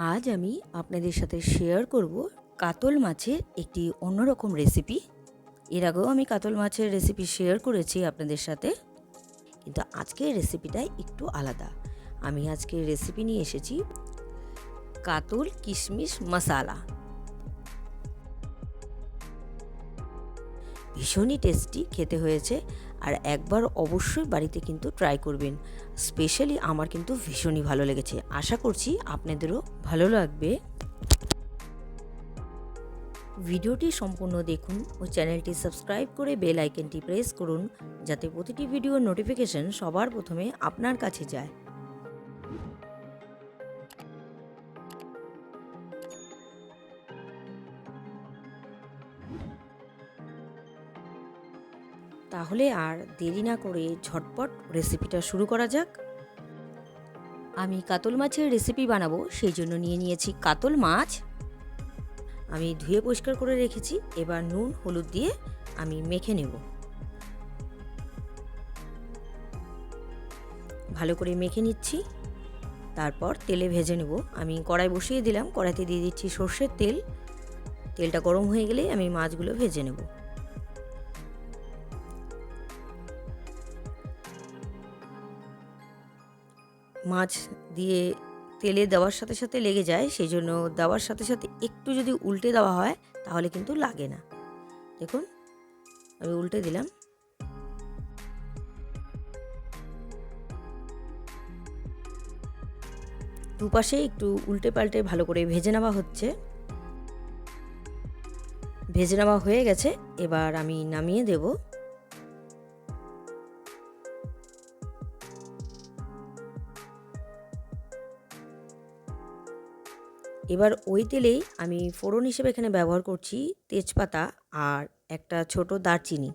আজ আমি আপনাদের সাথে শেয়ার করব কাতল মাছের একটি অন্যরকম রেসিপি এর আগেও আমি কাতল মাছের রেসিপি শেয়ার করেছি আপনাদের সাথে। কিন্তু আজকের রেসিপিটাই একটু আলাদা। আমি আজকের রেসিপি নিয়ে এসেছি কাতল কিশমিশ মশালা। ভীষণই টেস্টি খেতে হয়েছে আর একবার অবশ্যই বাড়িতে কিন্তু ট্রাই করবেন। স্পেশালি আমার কিন্তু ভীষণই ভালো লেগেছে। আশা করছি আপনাদেরও ভালো লাগবে। ভিডিওটি সম্পূর্ণ দেখুন ও চ্যানেলটি সাবস্ক্রাইব করে বেল আইকনটি প্রেস করুন, যাতে প্রতিটি ভিডিওর নোটিফিকেশন সবার প্রথমে আপনার কাছে যায়। তাহলে আর দেরি না করে ঝটপট রেসিপিটা শুরু করা যাক। আমি কাতল মাছের রেসিপি বানাবো, সেই জন্য নিয়ে নিয়েছি কাতল মাছ। আমি ধুয়ে পরিষ্কার করে রেখেছি, এবার নুন, হলুদ দিয়ে আমি মেখে নেব। ভালো করে মেখে নিচ্ছি। তারপর তেলে ভেজে নেব। আমি কড়াই বসিয়ে দিলাম, কড়াইতে দিয়ে দিচ্ছি সর্ষের তেল। তেলটা গরম হয়ে গেলেই আমি মাছগুলো ভেজে নেব। মাছ দিয়ে তেলে দেওয়ার সাথে সাথে লেগে যায় সেই জন্য দেওয়ার সাথে সাথে একটু যদি উল্টে দেওয়া হয়, তাহলে কিন্তু লাগে না। দেখুন, আমি উল্টে দিলাম। দুপাশে একটু উল্টে পাল্টে ভালো করে ভেজে নেওয়া হচ্ছে। ভেজে নেওয়া হয়ে গেছে, এবার আমি নামিয়ে দেবো। এবার ওই তেলেই আমি ফোড়ন হিসেবে এখানে ব্যবহার করছি তেজপাতা আর একটা ছোট দারচিনি।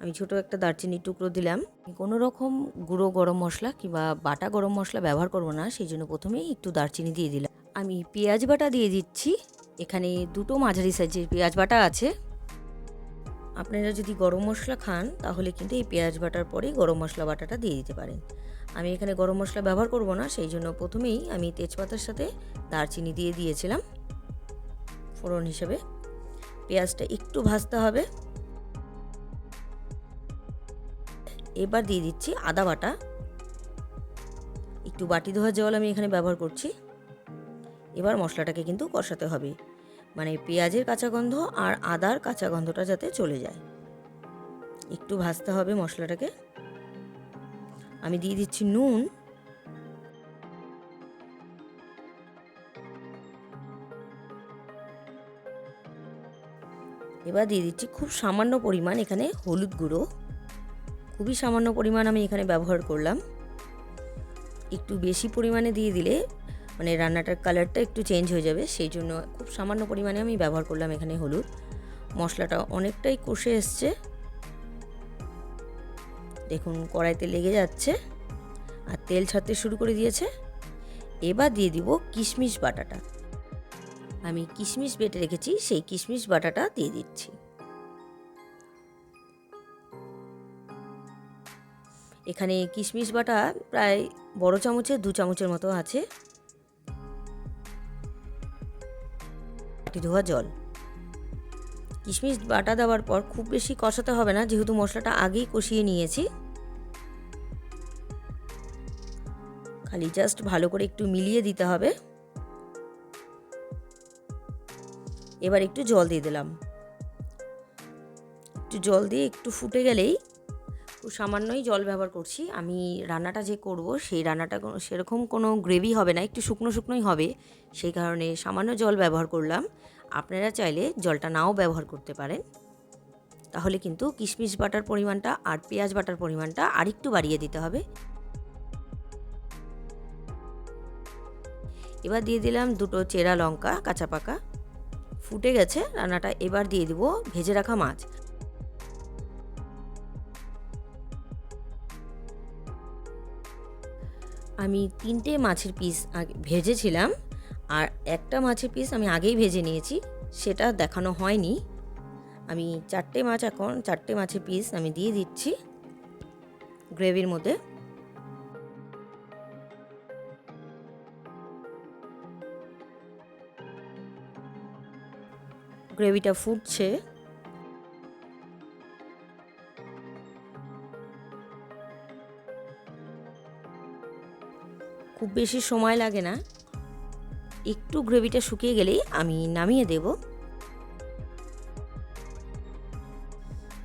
আমি ছোট একটা দারচিনির টুকরো দিলাম। কোনো রকম গুঁড়ো গরম মশলা কিংবা বাটা গরম মশলা ব্যবহার করব না, সেই জন্য প্রথমেই একটু দারচিনি দিয়ে দিলাম। আমি পেঁয়াজ বাটা দিয়ে দিচ্ছি। এখানে দুটো মাঝারি সাইজের পেঁয়াজ বাটা আছে। আপনারা যদি গরম মশলা খান, তাহলে কিন্তু এই পেঁয়াজ বাটার পরেই গরম মশলা বাটাটা দিয়ে দিতে পারেন। আমি এখানে গরম মশলা ব্যবহার করব না সেই জন্য প্রথমেই আমি তেজপাতার সাথে দারচিনি দিয়ে দিয়েছিলাম ফোড়ন হিসেবে। পেঁয়াজটা একটু ভাজতে হবে। এবার দিয়ে দিচ্ছি আদা বাটা। একটু বাটি ধোয়া জল আমি এখানে ব্যবহার করছি। এবার মশলাটাকে কিন্তু কষাতে হবে। মানে পেঁয়াজের কাঁচা গন্ধ আর আদার কাঁচা গন্ধটা যাতে চলে যায়। একটু ভাজতে হবে মশলাটাকে। আমি দিয়ে দিচ্ছি নুন। এবার দিয়ে দিচ্ছি খুব সামান্য পরিমাণ এখানে হলুদ গুঁড়ো। খুবই সামান্য পরিমাণ আমি এখানে ব্যবহার করলাম। একটু বেশি পরিমাণে দিয়ে দিলে মানে রান্নাটার কালারটা একটু চেঞ্জ হয়ে যাবে, সেই জন্য খুব সামান্য পরিমাণে আমি ব্যবহার করলাম এখানে হলুদ। মশলাটা অনেকটাই কষে এসছে। দেখুন, কড়াইতে লেগে যাচ্ছে আর তেল ছাড়তে শুরু করে দিয়েছে। এবার দিয়ে দিব কিশমিশ বাটাটা। আমি কিশমিশ বেটে রেখেছি, সেই কিশমিশ বাটাটা দিয়ে দিচ্ছি। এখানে কিশমিশ বাটা প্রায় বড় চামচের দু চামচের মতো আছে। ধোয়া জল। কিশমিশ বাটা দেওয়ার পর খুব বেশি কষাতে হবে না, যেহেতু মশলাটা আগেই কষিয়ে নিয়েছি। খালি জাস্ট ভালো করে একটু মিলিয়ে দিতে হবে। এবার একটু জল দিয়ে দিলাম। একটু জল দিয়ে একটু ফুটে গেলেই সামান্যই জল ব্যবহার করছি। আমি রান্নাটা যে করব, সেই রান্নাটা সেরকম কোনো গ্রেভি হবে না, একটু শুকনো শুকনোই হবে। সেই কারণে সামান্য জল ব্যবহার করলাম। আপনারা চাইলে জলটা নাও ব্যবহার করতে পারেন। তাহলে কিন্তু কিশমিশ বাটার পরিমাণটা আর পেঁয়াজ বাটার পরিমাণটা আরেকটু বাড়িয়ে দিতে হবে। এবার দিয়ে দিলাম দুটো চেরা লঙ্কা, কাঁচা পাকা। ফুটে গেছে, রান্নাটা এবার দিয়ে দিব ভেজে রাখা মাছ। আমি তিনটে মাছের পিস ভেজেছিলাম, আর একটা মাছের পিস আমি আগেই ভেজে নিয়েছি, সেটা দেখানো হয়নি। আমি চারটে মাছ এখন, চারটে মাছের পিস আমি দিয়ে দিচ্ছি গ্রেভির মধ্যে। গ্রেভিটা ফুটছে। খুব বেশি সময় লাগে না। একটু গ্রেভিটা শুকিয়ে গেলেই আমি নামিয়ে দেব।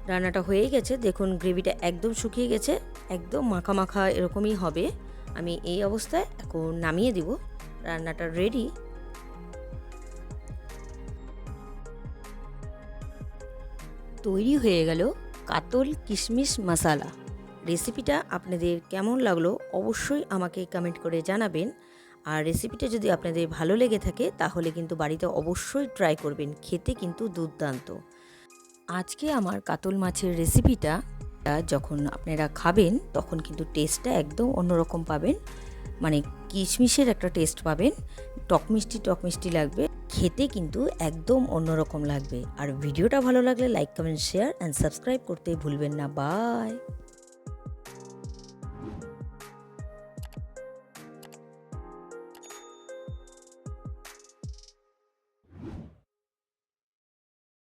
রান্নাটা হয়ে গেছে। দেখুন, গ্রেভিটা একদম শুকিয়ে গেছে। একদম মাখা মাখা এরকমই হবে। আমি এই অবস্থায় এখন নামিয়ে দিব। রান্নাটা রেডি তৈরি হয়ে গেল কাতল কিশমিশ মশালা রেসিপিটা আপনাদের কেমন লাগল অবশ্যই আমাকে কমেন্ট করে জানাবেন। আর রেসিপিটা যদি আপনাদের ভালো লেগে থাকে, তাহলে কিন্তু বাড়িতে অবশ্যই ট্রাই করবেন। খেতে কিন্তু দুর্দান্ত। আজকে আমার কাতল মাছের রেসিপিটা যখন আপনারা খাবেন, তখন কিন্তু টেস্টটা একদম অন্যরকম পাবেন। মানে কিশমিশের একটা টেস্ট পাবেন। টক মিষ্টি টক মিষ্টি লাগবে। খেতে কিন্তু একদম অন্যরকম লাগবে। আর ভিডিওটা ভালো লাগলে like comment share and subscribe করতে ভুলবেন না। বাই